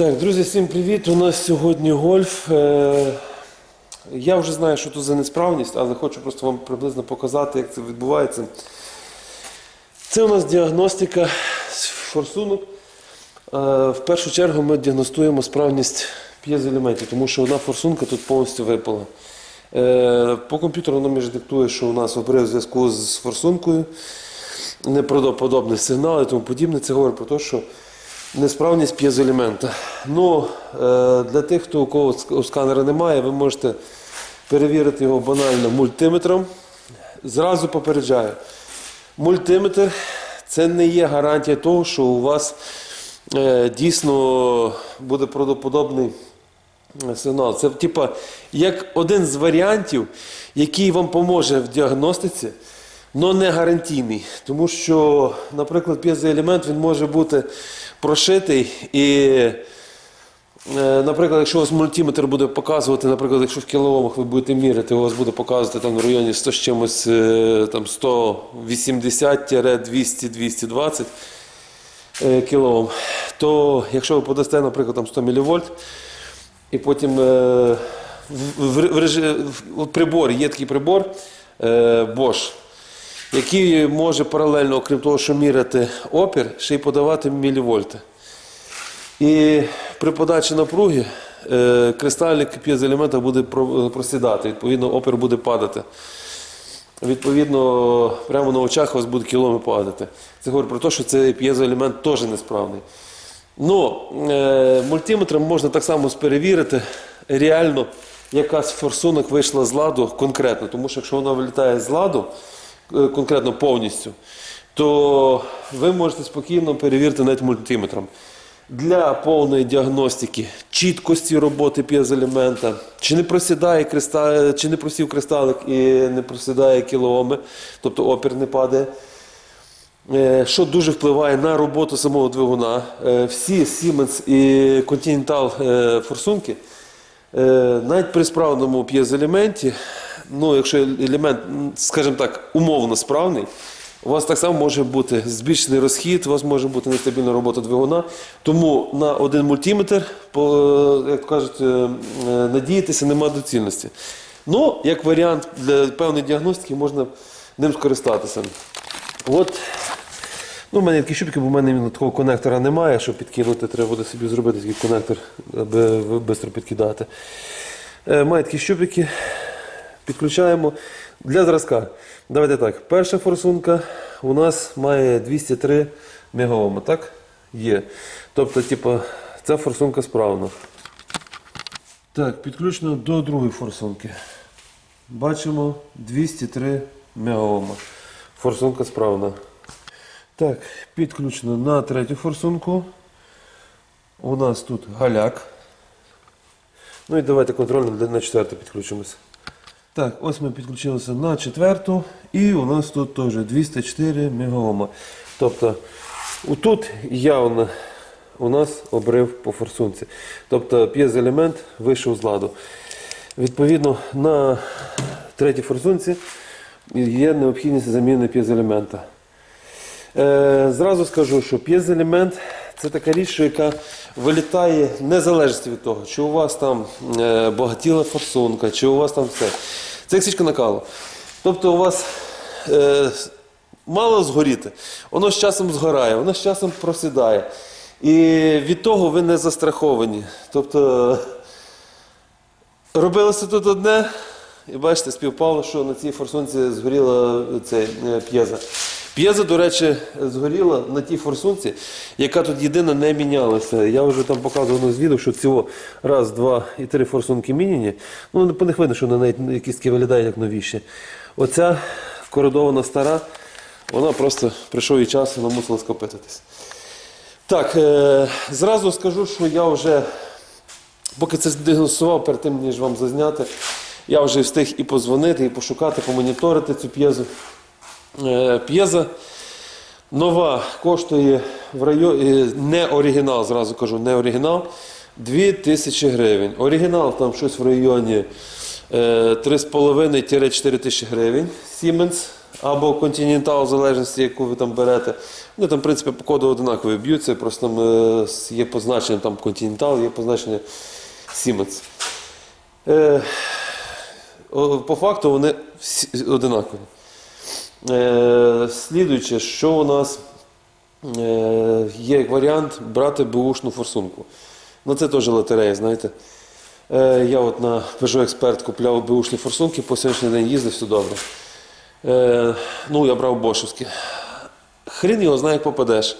Так, друзі, всім привіт. У нас сьогодні гольф. Е, Я вже знаю, що тут за несправність, але хочу просто вам приблизно показати, як це відбувається. Це у нас діагностика форсунок. Е, В першу чергу ми діагностуємо справність п'єзоелементів, тому що одна форсунка тут повністю випала. Е, По комп'ютеру мені диктує, що у нас обрив зв'язку з форсункою, неправдоподобний сигнал і тому подібне. Це говорить про те, що несправність п'єзоелемента. Ну, е, для тих, хто у кого ск- сканера немає, ви можете перевірити його банально мультиметром. Зразу попереджаю. Мультиметр це не є гарантія того, що у вас е, дійсно буде правдоподобний е, сигнал. Це типа як один з варіантів, який вам поможе в діагностиці, але не гарантійний. Тому що, наприклад, п'єзоелемент він може бути прошитий і. Е, Наприклад, якщо у вас мультиметр буде показувати, наприклад, якщо в кілоомах ви будете міряти, у вас буде показувати там в районі 100 з чимось е, там 180-200-220 е, кілоом, то якщо ви подасте, наприклад, там 100 мВ, і потім е, в, в, в, в- от прибор, є такий прибор е, Bosch, який може паралельно, окрім того, що міряти опір, ще й подавати мілівольти. І при подачі напруги е, кристальник п'єзоелемента буде просідати, відповідно, опір буде падати. Відповідно, прямо на очах у вас будуть кіломи падати. Це говорить про те, що цей п'єзоелемент теж несправний. Ну, е, мультиметром можна так само перевірити, реально якась форсунок вийшла з ладу конкретно. Тому що якщо вона вилітає з ладу, конкретно повністю, то ви можете спокійно перевірити навіть мультиметром. Для повної діагностики чіткості роботи п'єзоелемента, чи не просідає кристал, чи не просів кристалик і не просідає кілооми, тобто опір не падає. Е, Що дуже впливає на роботу самого двигуна. Е, Всі Siemens і Continental е, форсунки, е, навіть при справному п'єзоелементі, ну, якщо елемент, скажімо так, умовно справний, у вас так само може бути збільшений розхід, у вас може бути нестабільна робота двигуна. Тому на один мультиметр, по, як кажуть, е, е, надіятися нема доцільності. Ну, як варіант для певної діагностики можна ним скористатися. От, ну, в мене такі щупики, бо в мене такого конектора немає, щоб підкинути, треба буде собі зробити такий конектор, аби швидко підкидати. Е, маю такі щупики, підключаємо. Для зразка. Давайте так. Перша форсунка у нас має 203 мегаома, так? Є. Тобто, типу, ця форсунка справна. Так, підключено до другої форсунки. Бачимо 203 мегаома. Форсунка справна. Так, підключено на третю форсунку. У нас тут галяк. Ну і давайте контрольно на четверту підключимося. Так, ось ми підключилися на четверту. І у нас тут теж 204 мегаома. Тобто, тут явно у нас обрив по форсунці. Тобто п'єзоелемент вийшов з ладу. Відповідно, на третій форсунці є необхідність заміни п'єзоелемента. Е, зразу скажу, що п'єзоелемент це така річ, яка вилітає незалежно від того, чи у вас там е, багатіла форсунка, чи у вас там все. Це як свічка накалу. Тобто у вас е, мало згоріти, воно з часом згорає, воно з часом просідає. І від того ви не застраховані. Тобто робилося тут одне, і бачите, співпало, що на цій форсунці згоріла цей е, п'єза. П'єза, до речі, згоріла на тій форсунці, яка тут єдина не мінялася. Я вже там показував на звідок, що цього раз, два і три форсунки міняні. Ну, по них видно, що вони навіть якісь такі виглядають як новіші. Оця кородована стара, вона просто прийшов її час, вона мусила скопититись. Так, е, зразу скажу, що я вже Поки це діагностував, перед тим, ніж вам зазняти, я вже встиг і позвонити, і пошукати, помоніторити цю п'єзу. Е, П'єза нова коштує в районі, не оригінал, зразу кажу, не оригінал, 2000 гривень. Оригінал там щось в районі е, 3,5-4 тисячі гривень. Siemens або Continental, в залежності, яку ви там берете. Вони там, в принципі, по коду одинакові б'ються, просто там е, є позначення там Continental, є позначення Siemens. Е, по факту вони одинакові. Е, слідуюче, що у нас е, є як варіант брати бушну форсунку. Ну це теж лотерея, знаєте. Е, я от на Peugeot Expert купляв бушні форсунки, по сьогоднішній день їздив, все добре. Ну, я брав бошовські. Хрін його знає, як попадеш.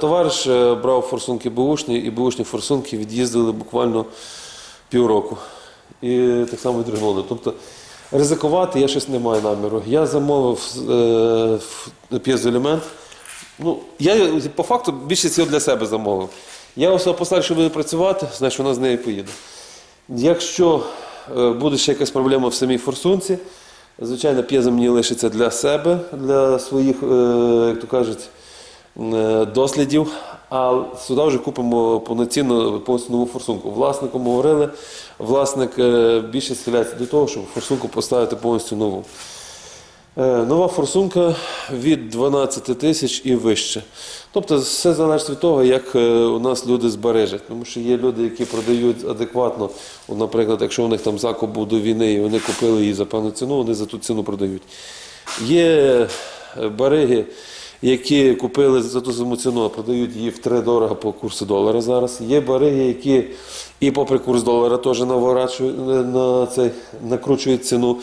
Товариш брав форсунки бушні, і бушні форсунки від'їздили буквально півроку. І так само відреагували. Тобто ризикувати я щось не маю наміру. Я замовив е, п'єзоелемент. Ну, я по факту більшість його для себе замовив. Я особо послав, що буде працювати, значить вона з нею поїде. Якщо е, буде ще якась проблема в самій форсунці, звичайно, п'єза мені лишиться для себе, для своїх, е, як то кажуть, е, дослідів. А сюди вже купимо повноцінну повністю нову форсунку. Власником говорили, власник е, більше схиляється до того, щоб форсунку поставити повністю нову. Е, Нова форсунка від 12 тисяч і вище. Тобто все залежить від того, як е, у нас люди збережуть. Тому що є люди, які продають адекватно. Наприклад, якщо у них там закуп був до війни і вони купили її за певну ціну, вони за ту ціну продають. Є бариги, які купили за ту саму ціну, а продають її в три дорого по курсу долара зараз. Є бариги, які і попри курс долара теж наворачують на цей, накручують ціну.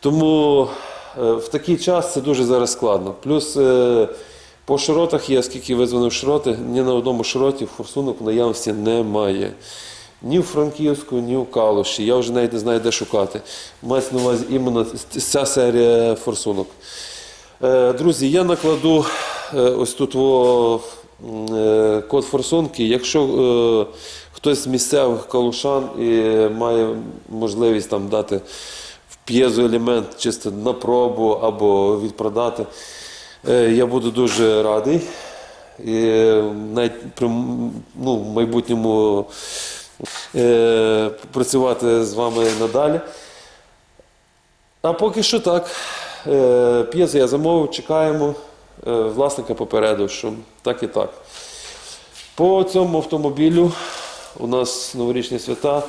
Тому е, в такий час це дуже зараз складно. Плюс е, по широтах є, скільки визвано широти, ні на одному широті форсунок в наявності немає. Ні в Франківську, ні в Калуші. Я вже навіть не знаю, де шукати. Мається на увазі іменно ця серія форсунок. Е, Друзі, я накладу е, ось тут е, код форсунки. Якщо хтось з місцевих калушан і має можливість там дати в п'єзоелемент чисто на пробу або відпродати, я буду дуже радий. І навіть при ну, в майбутньому е, працювати з вами надалі. А поки що так. Е, П'єзу я замовив, чекаємо. Е, Власника попередив, що так і так. По цьому автомобілю у нас новорічні свята.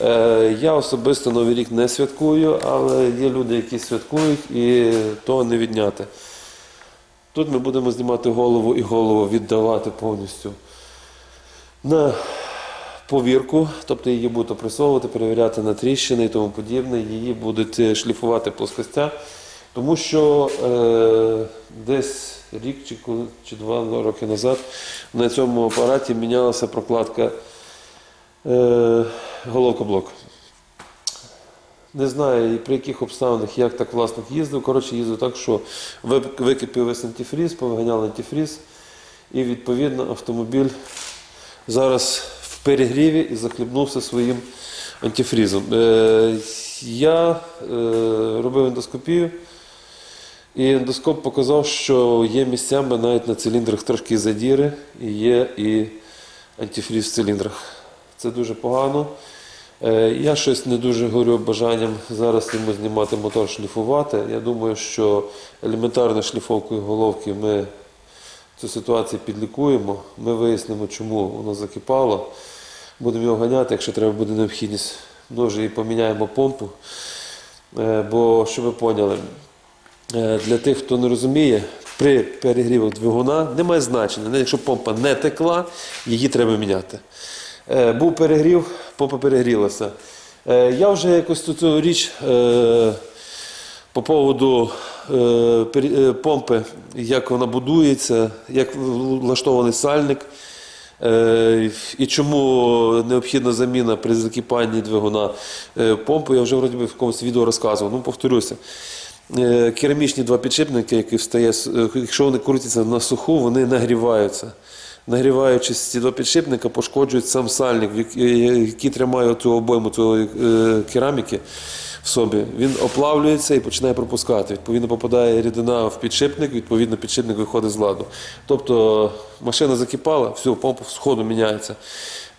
Е, Я особисто Новий рік не святкую, але є люди, які святкують, і то не відняти. Тут ми будемо знімати голову і голову віддавати повністю на повірку, тобто її будуть опресовувати, перевіряти на тріщини і тому подібне. Її будуть шліфувати плоскостя, тому що е, десь рік чи, чи два роки назад на цьому апараті мінялася прокладка е, головка блоку. Не знаю, при яких обставинах, як так власник їздив. Коротше, їздив так, що википів весь антифріз, повиганяли антифріз, і відповідно автомобіль зараз в перегріві і захлібнувся своїм антифрізом. Е, я е, робив ендоскопію, і ендоскоп показав, що є місцями навіть на циліндрах трошки задіри, і є і антифріз в циліндрах. Це дуже погано. Е, Я щось не дуже горю бажанням зараз йому знімати мотор, шліфувати. Я думаю, що елементарною шліфовкою головки ми цю ситуацію підлікуємо. Ми вияснимо, чому воно закипало. Будемо його ганяти, якщо треба буде необхідність. Може і поміняємо помпу. Е, Бо, щоб ви поняли, для тих, хто не розуміє, при перегрівах двигуна немає значення. Якщо помпа не текла, її треба міняти. Е, Був перегрів, помпа перегрілася. Е, Я вже якось цю- річ е, по поводу е, е, помпи, як вона будується, як влаштований сальник. Е, І чому необхідна заміна при закипанні двигуна е, помпи, я вже вроді в якомусь відео розказував. Ну, повторюся. Е, Керамічні два підшипники, які встає, е, якщо вони крутяться на суху, вони нагріваються. Нагріваючись ці два підшипника, пошкоджують сам сальник, е, який тримає цю обойму е, кераміки в собі. Він оплавлюється і починає пропускати. Відповідно, попадає рідина в підшипник, відповідно, підшипник виходить з ладу. Тобто машина закипала, все, помпа сходу міняється.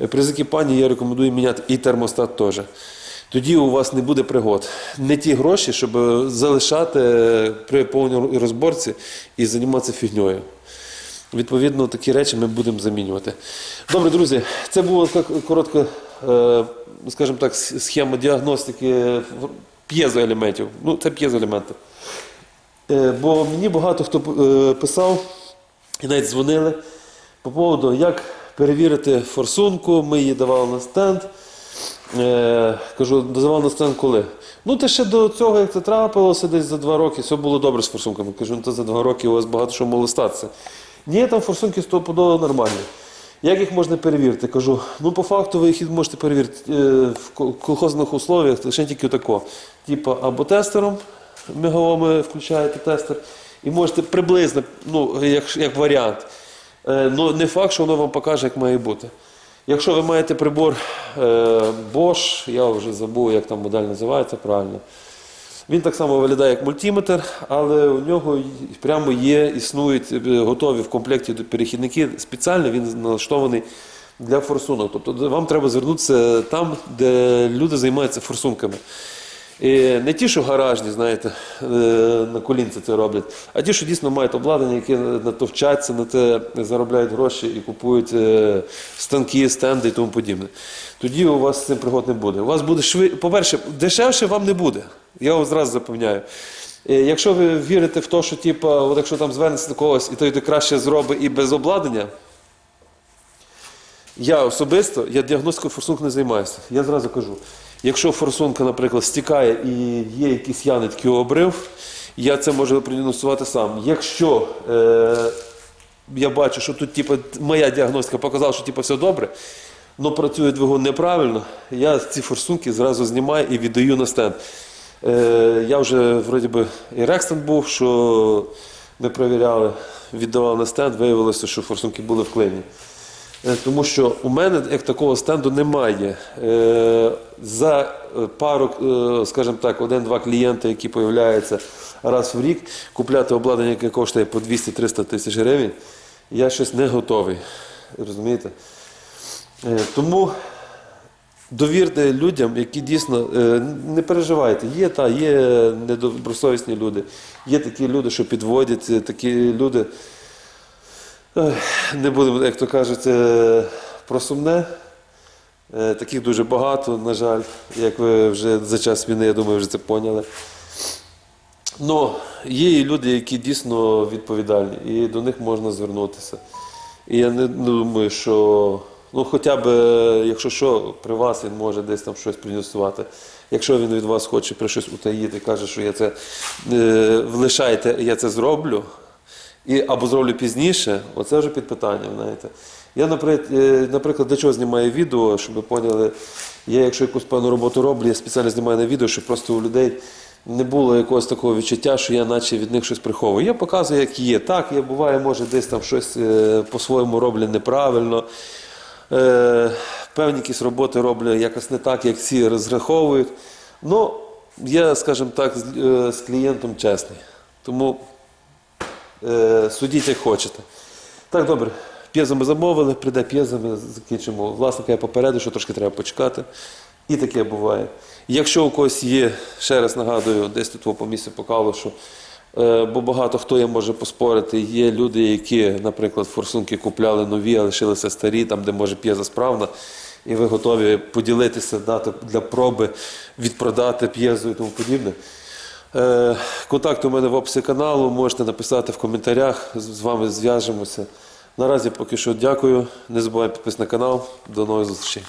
При закипанні я рекомендую міняти і термостат теж. Тоді у вас не буде пригод. Не ті гроші, щоб залишати при повній розборці і займатися фігньою. Відповідно, такі речі ми будемо замінювати. Добре, друзі, це була коротка, е, скажімо так, схема діагностики п'єзоелементів. Ну, це п'єзоелементи. Е, Бо мені багато хто е, писав і навіть дзвонили по поводу, як перевірити форсунку. Ми її давали на стенд. Е, кажу, давав на стенд коли? Ну, ти ще до цього, як це трапилося, десь за два роки, все було добре з форсунками. Кажу, ну то за два роки у вас багато що могло статися. Ні, там форсунки стопудово нормальні. Як їх можна перевірити? Кажу, ну по факту ви їх можете перевірити е, в кол- колхозних условіях лише тільки тако. Типа або тестером, мегаломи включаєте тестер, і можете приблизно, ну, як, як варіант. Е, ну, не факт, що воно вам покаже, як має бути. Якщо ви маєте прибор е, Bosch, я вже забув, як там модель називається правильно. Він так само виглядає як мультиметр, але у нього прямо є, існують е, готові в комплекті перехідники. Спеціально він налаштований для форсунок. Тобто вам треба звернутися там, де люди займаються форсунками. І не ті, що гаражні, знаєте, е, на колінці це роблять, а ті, що дійсно мають обладнання, які на то вчаться, на те заробляють гроші і купують е, станки, стенди і тому подібне. Тоді у вас цим пригод не буде. У вас буде шви... По-перше, дешевше вам не буде. Я вам зразу запевняю. Е, Якщо ви вірите в те, що типу, от якщо там звернеться до когось, і той краще зробить і без обладнання, я особисто, я діагностикою форсунок не займаюся. Я зразу кажу, якщо форсунка, наприклад, стікає і є якісь яни, такий обрив, я це можу продіагностувати сам. Якщо е, я бачу, що тут типу, моя діагностика показала, що типу, все добре, але працює двигун неправильно, я ці форсунки зразу знімаю і віддаю на стенд. Е, я вже вроді би і рекстенд був, що ми перевіряли, віддавав на стенд, виявилося, що форсунки були в клині. Е, Тому що у мене як такого стенду немає. Е, За е, пару, е, скажімо так, один-два клієнти, які з'являються раз в рік, купляти обладнання, яке коштує по 200-300 тисяч гривень, я щось не готовий. Розумієте? Е, Тому довірте людям, які дійсно е, не переживайте. Є та є недобросовісні люди, є такі люди, що підводять, е, такі люди. Не будемо, як то кажуть, е, про сумне. Е, Таких дуже багато, на жаль, як ви вже за час війни, я думаю, вже це поняли. Ну, є і люди, які дійсно відповідальні, і до них можна звернутися. І я не думаю, що ну, хоча б, е, якщо що, при вас він може десь там щось принесувати. Якщо він від вас хоче про щось утаїти, каже, що я це е, лишайте, я це зроблю, і, або зроблю пізніше, оце вже під питанням. знаєте. Я, наприклад, е, для чого знімаю відео, щоб ви поняли, я якщо якусь певну роботу роблю, я спеціально знімаю на відео, щоб просто у людей не було якогось такого відчуття, що я наче від них щось приховую. Я показую, як є. Так, я буває, може, десь там щось е, по-своєму роблю неправильно. Е, певні якісь роботи роблю якось не так, як всі розраховують. Ну, я, скажімо так, з, клієнтом чесний. Тому судіть, як хочете. Так, добре. П'єзо ми замовили, прийде п'єзо, ми закінчимо. Власника я попередив, що трошки треба почекати. І таке буває. Якщо у когось є, ще раз нагадую, десь тут по місці покало, що е, бо багато хто є може поспорити. Є люди, які, наприклад, форсунки купляли нові, а лишилися старі, там, де може п'єза справна, і ви готові поділитися, дати для проби, відпродати п'єзу і тому подібне. Е, Контакт у мене в описі каналу, можете написати в коментарях, з вами зв'яжемося. Наразі поки що дякую. Не забувайте підписатися на канал. До нових зустрічей.